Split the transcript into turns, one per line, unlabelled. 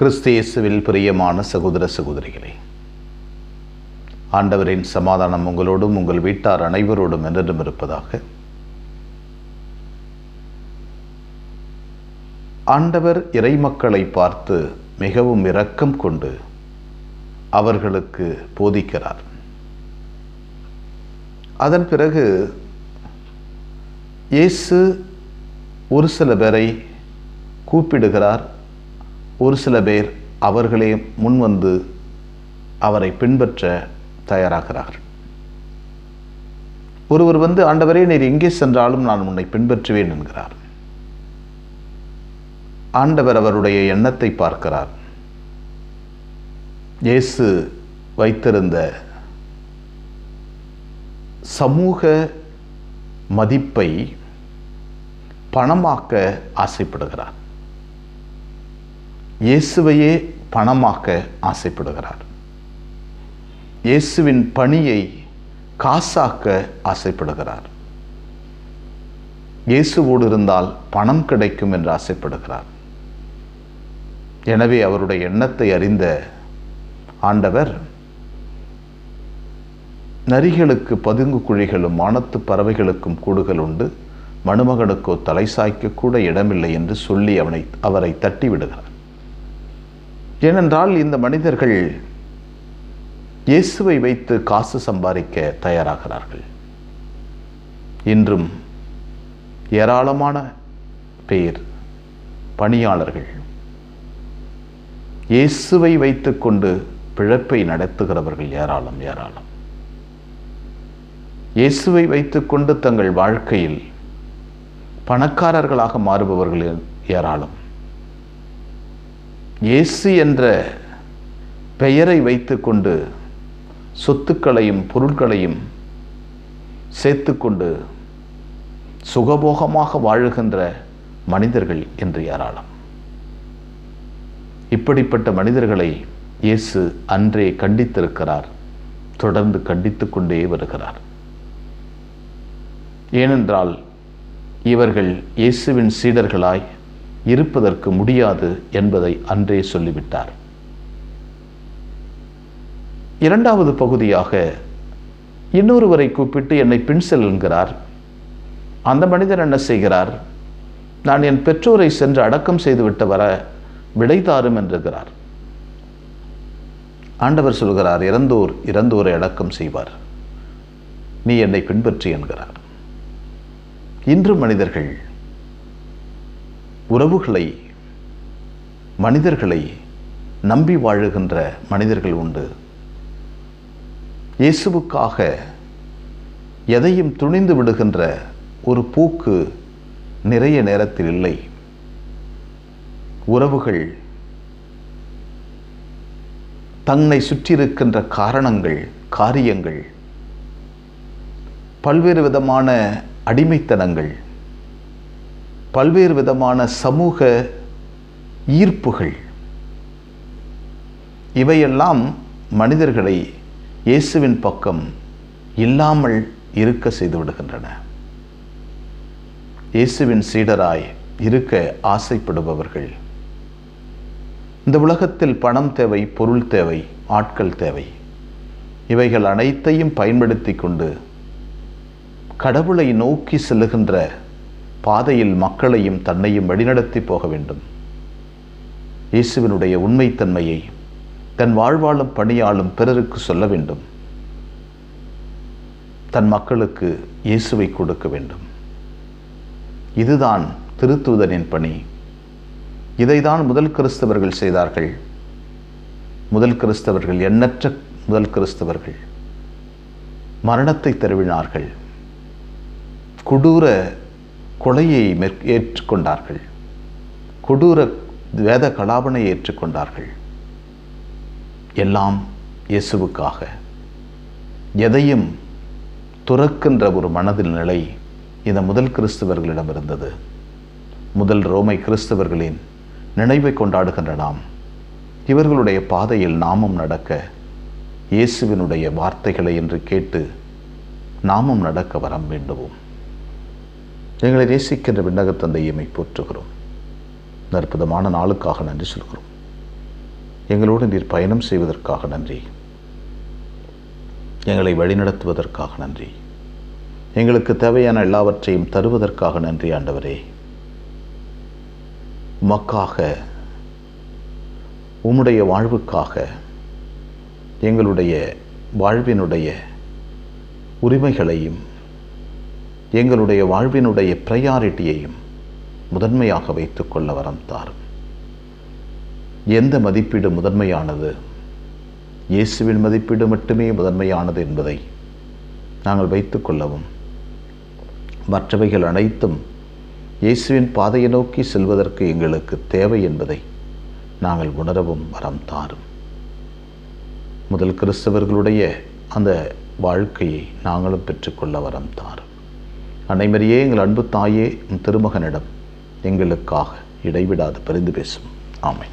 கிறிஸ்தியேசுவில் பிரியமான சகோதர சகோதரிகளே ஆண்டவரின் சமாதானம் உங்களோடும் உங்கள் வீட்டார் அனைவரோடும் என்றும் இருப்பதாக. ஆண்டவர் இறைமக்களை பார்த்து மிகவும் இரக்கம் கொண்டு அவர்களுக்கு போதிக்கிறார். அதன் பிறகு இயேசு ஒரு சில பேரை கூப்பிடுகிறார். ஒரு சில பேர் அவர்களே முன்வந்து அவரை பின்பற்ற தயாராகிறார்கள். ஒருவர் வந்து ஆண்டவரே நீர் எங்கே சென்றாலும் நான் உன்னை பின்பற்றுவேன் என்கிறார். ஆண்டவர் அவருடைய எண்ணத்தை பார்க்கிறார். இயேசு வைத்திருந்த சமூக மதிப்பை பணமாக்க ஆசைப்படுகிறார். இயேசுவையே பணமாக்க ஆசைப்படுகிறார். இயேசுவின் பணியை காசாக்க ஆசைப்படுகிறார். இயேசுவோடு இருந்தால் பணம் கிடைக்கும் என்று ஆசைப்படுகிறார். எனவே அவருடைய எண்ணத்தை அறிந்த ஆண்டவர் நரிகளுக்கு பதுங்கு குழிகளும் வானத்து பறவைகளுக்கும் கூடுகள் உண்டு. மணுமகனுக்கோ தலை சாய்க்க கூட இடமில்லை என்று சொல்லி அவனை அவரை தட்டி விடுகிறார் ஏனென்றால் இந்த மனிதர்கள் இயேசுவை வைத்து காசு சம்பாதிக்க தயாராகிறார்கள். இன்றும் ஏராளமான பேர் பணியாளர்கள் இயேசுவை வைத்துக்கொண்டு பிழப்பை நடத்துகிறவர்கள் ஏராளம் ஏராளம். இயேசுவை வைத்துக்கொண்டு தங்கள் வாழ்க்கையில் பணக்காரர்களாக மாறுபவர்கள் ஏராளம். இயேசு என்ற பெயரை வைத்துக்கொண்டு சொத்துக்களையும் பொருட்களையும் சேர்த்துக்கொண்டு சுகபோகமாக வாழுகின்ற மனிதர்கள் என்று ஏராளம் இப்படிப்பட்ட மனிதர்களை இயேசு அன்றே கண்டித்திருக்கிறார் தொடர்ந்து கண்டித்து கொண்டே வருகிறார். ஏனென்றால் இவர்கள் இயேசுவின் சீடர்களாய் இருப்பதற்கு முடியாது என்பதை அன்றே சொல்லிவிட்டார். இரண்டாவது பகுதியாக இன்னொருவரை கூப்பிட்டு என்னை பின் செல்கிறார் அந்த மனிதர் என்ன செய்கிறார்? நான் என் பெற்றோரை சென்று அடக்கம் செய்துவிட்டு வர விடை தாரும் என்றுகிறார். ஆண்டவர் சொல்கிறார் இறந்தோர் இறந்தோரை அடக்கம் செய்வார். நீ என்னை பின்பற்றி என்கிறார். இன்று மனிதர்கள் உறவுகளை மனிதர்களை நம்பி வாழுகின்ற மனிதர்கள் உண்டு. இயேசுவுக்காக எதையும் துணிந்து விடுகின்ற ஒரு போக்கு நிறைய நேரத்தில் இல்லை. உறவுகள் தன்னை சுற்றியிருக்கின்ற காரணங்கள் காரியங்கள் பல்வேறு விதமான அடிமைத்தனங்கள் பல்வேறு விதமான சமூக ஈர்ப்புகள். இவையெல்லாம் மனிதர்களை இயேசுவின் பக்கம் இல்லாமல் இருக்க செய்து விடுகின்றன. இயேசுவின் சீடராய் இருக்க ஆசைப்படுபவர்கள். இந்த உலகத்தில் பணம் தேவை பொருள் தேவை ஆட்கள் தேவை. இவைகள் அனைத்தையும் பயன்படுத்தி கொண்டு கடவுளை நோக்கி செல்லுகின்ற பாதையில் மக்களையும் தன்னையும் வழிநடத்தி போக வேண்டும். இயேசுவினுடைய உண்மைத்தன்மையை தன் வாழ்வாளும் பணியாளும் பிறருக்கு சொல்ல வேண்டும். தன் மக்களுக்கு இயேசுவை கொடுக்க வேண்டும். இதுதான் திருத்தூதனின் பணி. இதைதான் முதல் கிறிஸ்தவர்கள் செய்தார்கள். முதல் கிறிஸ்தவர்கள் எண்ணற்ற முதல் கிறிஸ்தவர்கள். மரணத்தை தருவினார்கள். கொடூர கொலையை ஏற்றுக்கொண்டார்கள். கொடூர வேத கலாபனை ஏற்றுக்கொண்டார்கள். எல்லாம் இயேசுவுக்காக. எதையும் துறக்கின்ற ஒரு மனதில் நிலை இந்த முதல் கிறிஸ்தவர்களிடம் இருந்தது. முதல் ரோமை கிறிஸ்தவர்களின் நினைவை கொண்டாடுகின்ற நாம் இவர்களுடைய பாதையில் நாமும் நடக்க இயேசுவினுடைய வார்த்தைகளை என்று கேட்டு நாமும் நடக்க வரம் வேண்டுவோம். எங்களை நேசிக்கின்ற விண்ணகத் தந்தையமை போற்றுகிறோம். நற்புதமான அற்புதமான நாளுக்காக நன்றி சொல்கிறோம். எங்களோடு நீர் பயணம் செய்வதற்காக நன்றி. எங்களை வழிநடத்துவதற்காக நன்றி. எங்களுக்கு தேவையான எல்லாவற்றையும் தருவதற்காக நன்றி ஆண்டவரே. உமக்காக உம்முடைய வாழ்வுக்காக எங்களுடைய வாழ்வினுடைய உரிமைகளையும் எங்களுடைய வாழ்வினுடைய ப்ரையாரிட்டியையும் முதன்மையாக வைத்துக்கொள்ள வரம் தாரும். எந்த மதிப்பீடு முதன்மையானது? இயேசுவின் மதிப்பீடு மட்டுமே முதன்மையானது என்பதை நாங்கள் வைத்துக்கொள்ளவும் மற்றவைகள் அனைத்தும் இயேசுவின் பாதையை நோக்கி செல்வதற்கு எங்களுக்கு தேவை என்பதை நாங்கள் உணரவும் வரம் தாரும். முதல் கிறிஸ்தவர்களுடைய அந்த வாழ்க்கையை நாங்களும் பெற்றுக்கொள்ள வரம் தாரும். அனைவரையே எங்கள் அன்பு தாயே திருமகனிடம் எங்களுக்காக இடைவிடாது பரிந்து பேசும். ஆமை